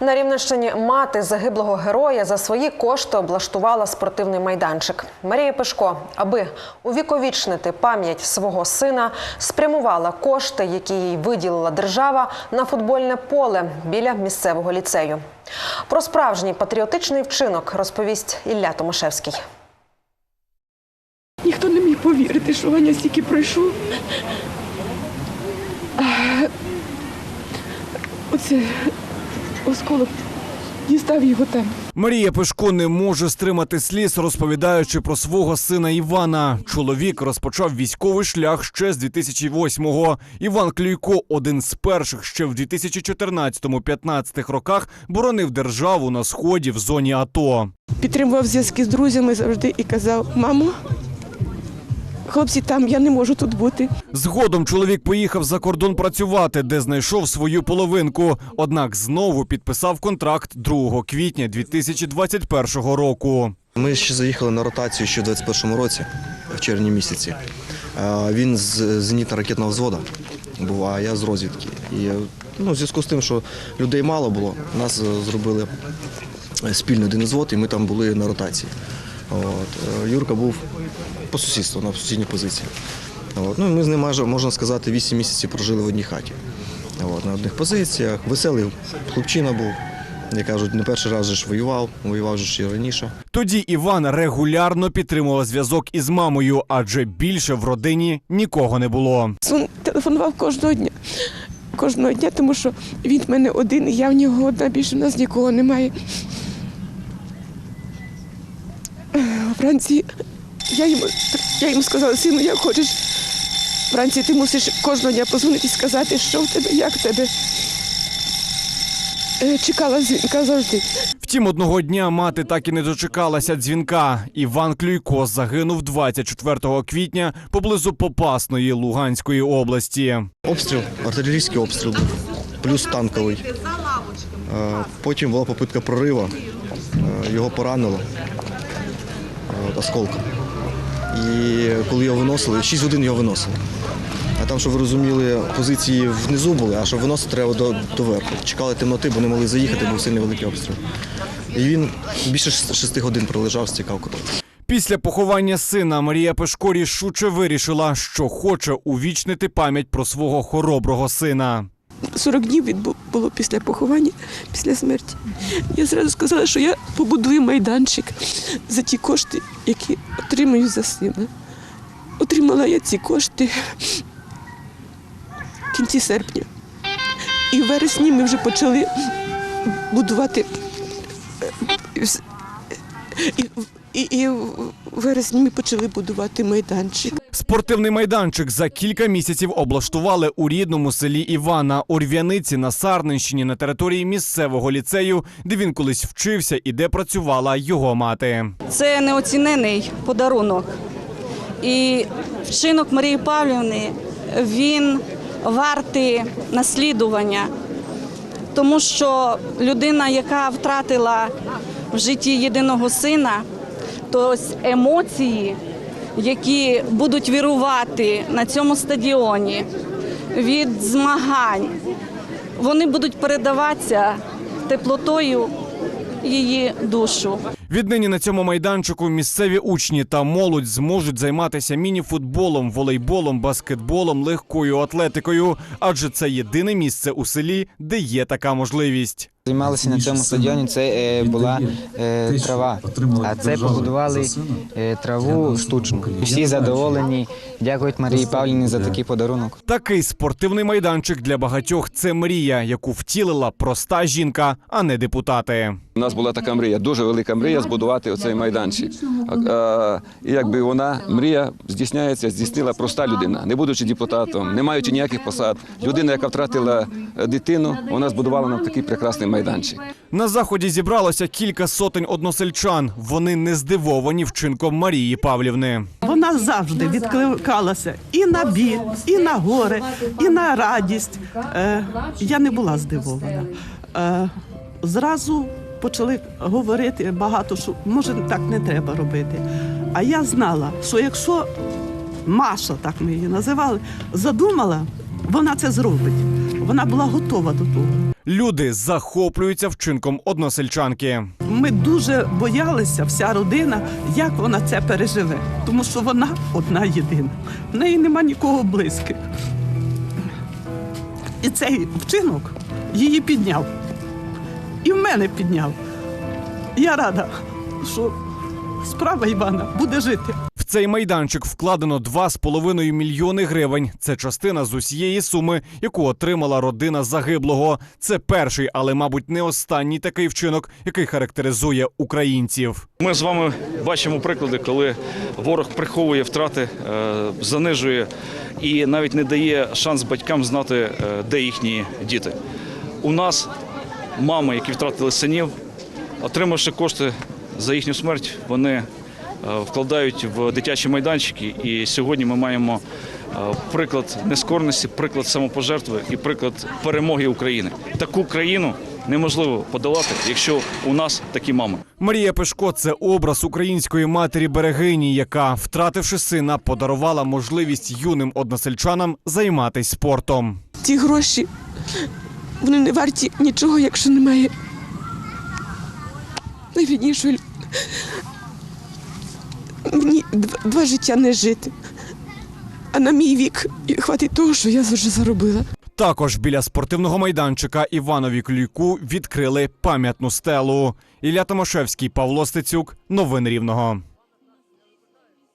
На Рівненщині мати загиблого героя за свої кошти облаштувала спортивний майданчик. Марія Пешко, аби увіковічнити пам'ять свого сина, спрямувала кошти, які їй виділила держава, на футбольне поле біля місцевого ліцею. Про справжній патріотичний вчинок розповість Ілля Томашевський. Ніхто не міг повірити, що Ваня стільки пройшов. Оце осколок дістав його там. Марія Пешко не може стримати сліз, розповідаючи про свого сина Івана. Чоловік розпочав військовий шлях ще з 2008-го. Іван Клюйко, один з перших, ще в 2014-15 роках, боронив державу на сході в зоні АТО. Підтримував зв'язки з друзями завжди і казав: мамо, хлопці, там я не можу тут бути. Згодом чоловік поїхав за кордон працювати, де знайшов свою половинку. Однак знову підписав контракт 2 квітня 2021 року. Ми ще заїхали на ротацію ще в 21-му році, в червні місяці. Е, Він з зенітно-ракетного взводу був, а я з розвідки. І ну, в зв'язку з тим, що людей мало було, нас е, зробили спільний один взвод, і ми там були на ротації. От. е, Юрка був по сусідству на сусідній позиції. От. Ну, і ми з ним майже, можна сказати, 8 місяців прожили в одній хаті. От, на одних позиціях. Веселий хлопчина був. Як кажуть, не перший раз же ж воював, воював же ж і раніше. Тоді Іван регулярно підтримував зв'язок із мамою, адже більше в родині нікого не було. Він телефонував кожного дня. Кожного дня, тому що він в мене один, і я в нього одна, більше в нас нікого немає. Вранці я йому, я йому сказала, сину, як хочеш. Вранці ти мусиш кожного дня позвонити і сказати, що в тебе, як в тебе. Е, Чекала дзвінка завжди. Втім, одного дня мати так і не дочекалася дзвінка. Іван Клюйко загинув 24 квітня поблизу Попасної Луганської області. Обстріл, артилерійський обстріл був, плюс танковий. Е, Потім була попитка прориву, е, його поранило е, осколком. І коли його виносили, 6 годин його виносили. А там, щоб ви розуміли, позиції внизу були, а щоб виносити треба до, до верху. Чекали темноти, бо не могли заїхати, був сильний великий обстріл. І він більше 6 годин пролежав, стікав кров. Після поховання сина Марія Пешко рішуче вирішила, що хоче увічнити пам'ять про свого хороброго сина. 40 днів було після поховання, після смерті. Я зразу сказала, що я побудую майданчик за ті кошти, які отримаю за сина. Отримала я ці кошти в кінці серпня. І в вересні ми вже почали будувати. е, І, і, і в вересні ми почали будувати майданчик. Спортивний майданчик за кілька місяців облаштували у рідному селі Івана у Рв'яниці на Сарненщині на території місцевого ліцею, де він колись вчився і де працювала його мати. Це неоцінений подарунок. І вчинок Марії Павлівни він вартий наслідування, тому що людина, яка втратила в житті єдиного сина, то ось емоції, які будуть вірувати на цьому стадіоні від змагань, вони будуть передаватися теплотою її душу. Віднині на цьому майданчику місцеві учні та молодь зможуть займатися міні-футболом, волейболом, баскетболом, легкою атлетикою, адже це єдине місце у селі, де є така можливість. Займалися на цьому стадіоні. Це е, була е, трава. А це побудували е, траву штучну. Всі задоволені. Дякують Марії Павлівні за такий подарунок. Такий спортивний майданчик для багатьох це мрія, яку втілила проста жінка, а не депутати. У нас була така мрія, дуже велика мрія збудувати оцей майданчик. І якби вона мрія здійсняється, здійснила проста людина, не будучи депутатом, не маючи ніяких посад. Людина, яка втратила дитину, вона збудувала нам такий прекрасний майданчик. На заході зібралося кілька сотень односельчан. Вони не здивовані вчинком Марії Павлівни. Вона завжди відкликалася і на біль, і на горе, і на радість. Е, я не була здивована. Е, зразу почали говорити багато, що може так не треба робити. А я знала, що якщо Маша, так ми її називали, задумала, вона це зробить. Вона була готова до того. Люди захоплюються вчинком односельчанки. Ми дуже боялися, вся родина, як вона це переживе, тому що вона одна єдина. В неї нема нікого близьких. І цей вчинок її підняв. І в мене підняв. Я рада, що справа Івана буде жити. Цей майданчик вкладено 2,5 мільйони гривень. Це частина з усієї суми, яку отримала родина загиблого. Це перший, але, мабуть, не останній такий вчинок, який характеризує українців. Ми з вами бачимо приклади, коли ворог приховує втрати, е, занижує і навіть не дає шанс батькам знати, е, де їхні діти. У нас мами, які втратили синів, отримавши кошти за їхню смерть, вони вкладають в дитячі майданчики. І сьогодні ми маємо е, приклад нескорності, приклад самопожертви і приклад перемоги України. Таку країну неможливо подолати, якщо у нас такі мами. Марія Пешко це образ української матері берегині, яка, втративши сина, подарувала можливість юним односельчанам займатися спортом. Ті гроші вони не варті нічого, якщо немає найріднішої. Мені два життя не жити. А на мій вік хватить того, що я вже заробила. Також біля спортивного майданчика Іванові Клюйку відкрили пам'ятну стелу. Ілля Томашевський, Павло Стецюк. Новини Рівного.